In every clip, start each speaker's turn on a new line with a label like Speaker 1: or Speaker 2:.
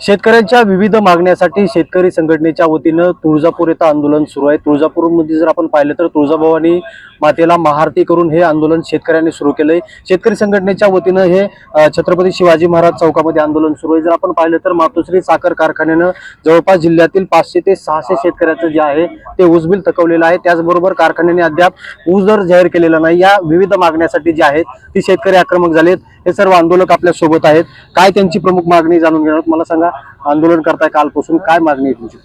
Speaker 1: शेतकऱ्यांच्या विविध मागण्यासाठी शेतकरी संघटनेच्या वतीनं तुळजापूर येथं आंदोलन सुरू आहे. तुळजापूरमध्ये जर आपण पाहिलं तर तुळजाभवानी मातेला महाआरती करून हे आंदोलन शेतकऱ्यांनी सुरू केलंय. शेतकरी संघटनेच्या वतीनं हे छत्रपती शिवाजी महाराज चौकामध्ये आंदोलन सुरू आहे. जर आपण पाहिलं तर मातोश्री साखर कारखान्यानं जवळपास जिल्ह्यातील पाचशे ते सहाशे शेतकऱ्याचं जे आहे ते ऊस थकवलेलं आहे. त्याचबरोबर कारखान्याने अद्याप ऊस दर जाहीर केलेला नाही. या विविध मागण्यासाठी जे आहेत ती शेतकरी आक्रमक झालेत. हे सर्व आंदोलक आपल्यासोबत आहेत. काय त्यांची प्रमुख मागणी जाणून घेणार मला सांगा. आंदोलन करताय कालपासून काय मागणी आहे तुमची?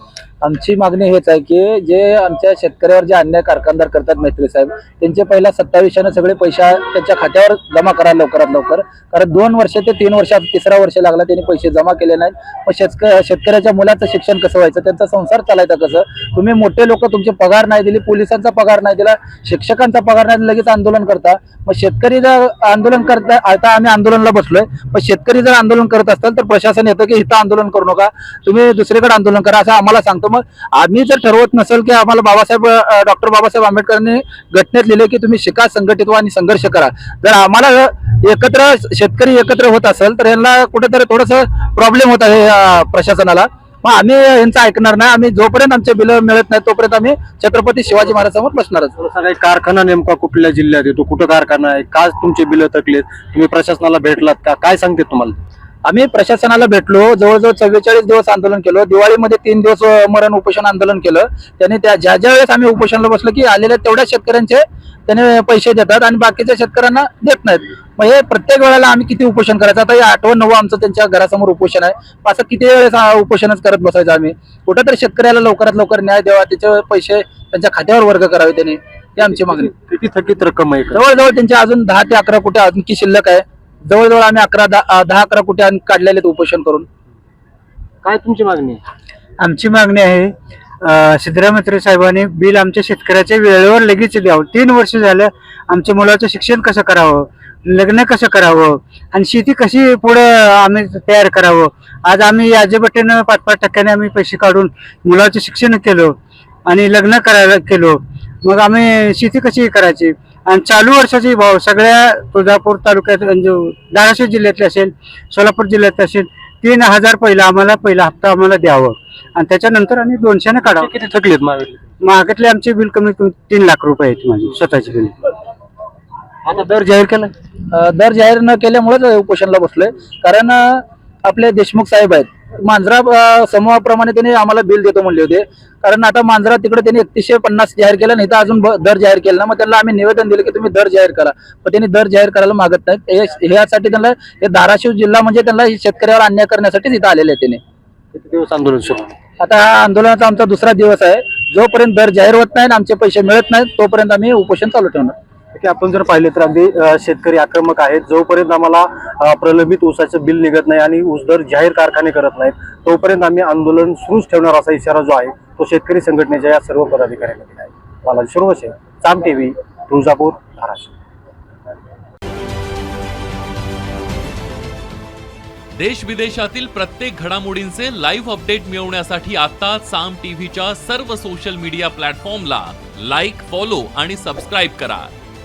Speaker 2: आमची मागणी हेच आहे की जे आमच्या शेतकऱ्यावर जे अन्याय कारखानदार करतात मैत्री साहेब त्यांचे पहिल्या सत्तावीसानं सगळे पैसे त्यांच्या खात्यावर जमा करा लवकरात लवकर. कारण दोन वर्ष ते तीन वर्षात तिसरा वर्ष लागला त्यांनी पैसे जमा केले नाहीत. मग शेतक शेतकऱ्याच्या मुलाचं शिक्षण कसं व्हायचं? त्यांचा संसार चालायचा कसं? तुम्ही मोठे लोक तुमचे पगार नाही दिली पोलिसांचा पगार नाही दिला शिक्षकांचा पगार नाही लगेच आंदोलन करता. मग शेतकरी जर आंदोलन करता आता आम्ही आंदोलनाला बसलोय. पण शेतकरी जर आंदोलन करत असताल तर प्रशासन येतं की इथं आंदोलन करू नका. तुम्ही दुसरीकडे आंदोलन करा असं आम्हाला सांगतो. मग आम्ही जर ठरवत नसेल की आम्हाला बाबासाहेब डॉक्टर बाबासाहेब आंबेडकरांनी घटनेत लिहिले की तुम्ही शिका संघटित व्हा आणि संघर्ष करा. जर आम्हाला एकत्र शेतकरी एकत्र होत असेल तर यांना कुठेतरी थोडस प्रॉब्लेम होत आहे प्रशासनाला. मग आम्ही यांचं ऐकणार नाही. आम्ही जोपर्यंत आमचे बिल मिळत नाही तोपर्यंत आम्ही छत्रपती शिवाजी महाराजांवर बसणारच.
Speaker 1: कारखाना नेमका कुठल्या जिल्ह्यात येतो? कुठं कारखाना आहे? का तुमचे बिल थकलेत? तुम्ही प्रशासनाला भेटलात का? काय सांगते तुम्हाला?
Speaker 2: आम्ही प्रशासनाला भेटलो जवळजवळ चव्वेचाळीस दिवस आंदोलन केलं दिवाळीमध्ये तीन दिवस मरण उपोषण आंदोलन केलं. त्यांनी त्या ज्या ज्या वेळेस आम्ही उपोषणाला बसलो की आलेल्या तेवढ्या शेतकऱ्यांचे त्याने पैसे देतात आणि बाकीच्या शेतकऱ्यांना देत नाहीत. मग हे प्रत्येक वेळेला आम्ही किती उपोषण करायचं? आता हे आठवण नवं आमचं त्यांच्या घरासमोर उपोषण आहे. असं किती वेळेस हा उपोषणच करत बसायचं आम्ही. कुठंतरी शेतकऱ्याला लवकरात लवकर न्याय द्यावा त्याचे पैसे त्यांच्या खात्यावर वर्ग करावे त्यांनी. ही आमची मागणी.
Speaker 1: किती थकीत रक्कम आहे
Speaker 2: जवळजवळ त्यांचे अजून दहा ते अकरा कोटी आणखी शिल्लक आहे. जवळजवळ आम्ही अकरा दहा दहा अकरा कोटी आणखी काढलेले आहेत उपोषण करून.
Speaker 1: काय तुमची मागणी आहे?
Speaker 3: आमची मागणी आहे सिद्धरामैत्री साहेबांनी बिल आमच्या शेतकऱ्याच्या वेळेवर लगेच द्यावं. तीन वर्ष झालं आमच्या मुलाचं शिक्षण कसं करावं लग्न कसं करावं आणि शेती कशी पुढं आम्ही तयार करावं. आज आम्ही याजबट्टीनं पाच पाच टक्क्याने आम्ही पैसे काढून मुलाचं शिक्षण केलं आणि लग्न करायला केलो. मग आम्ही शेती कशी करायची? आणि चालू वर्षाचे भाव सगळ्या तुळजापूर तालुक्यात म्हणजे धाराशिव जिल्ह्यातले असेल सोलापूर जिल्ह्यातले असेल तीन हजार पहिला आम्हाला पहिला हप्ता आम्हाला द्यावं. आणि त्याच्यानंतर आम्ही दोनशेने काढावं.
Speaker 1: किती थकलेत मागे
Speaker 3: मार्केटले आमचे बिल कमीत कमी तीन लाख रुपये आहेत माझे स्वतःचे बिल.
Speaker 1: आता दर जाहीर केला?
Speaker 2: दर जाहीर न केल्यामुळेच उपोषणाला बसलोय. कारण आपले देशमुख साहेब आहेत मांजरा समूहाप्रमाणे त्यांनी आम्हाला बिल देतो म्हणले होते. कारण आता मांजरा तिकडे त्यांनी एकतीसशे पन्नास जाहीर केलं नाही तर अजून दर जाहीर केला ना मग त्यांना आम्ही निवेदन दिलं की तुम्ही दर जाहीर करा. पण त्यांनी दर जाहीर करायला मागत नाहीत ह्यासाठी त्यांना हे धाराशिव जिल्हा म्हणजे त्यांना शेतकऱ्यावर अन्याय करण्यासाठीच इथं आलेले त्यांनी.
Speaker 1: किती दिवस आंदोलन सुरू?
Speaker 2: आता हा आंदोलनाचा आमचा दुसरा दिवस आहे. जोपर्यंत दर जाहीर होत नाही आणि आमचे पैसे मिळत नाहीत तोपर्यंत आम्ही उपोषण चालू ठेवणार.
Speaker 1: की आपण जर पाहिले तर अगदी शेतकरी आक्रमक आहेत. जोपर्यंत आम्हाला प्रलंबित ऊसाचं बिल निघत नाही आणि ऊसदर जाहीर कारखाने करत नाहीत तोपर्यंत आम्ही आंदोलन सुरूच ठेवणार असा इशारा जो आहे तो शेतकरी संघटनेच्या या सर्व पदाधिकाऱ्यांना दिला आहे. मला शिरोवसे चाम टीव्ही तुळजापूर धाराशिव.
Speaker 4: देश विदेशातील प्रत्येक घडामोडींचे लाईव्ह अपडेट मिळवण्यासाठी आता साम टीव्हीच्या सर्व सोशल मीडिया प्लॅटफॉर्मला लाईक फॉलो आणि सबस्क्राईब करा.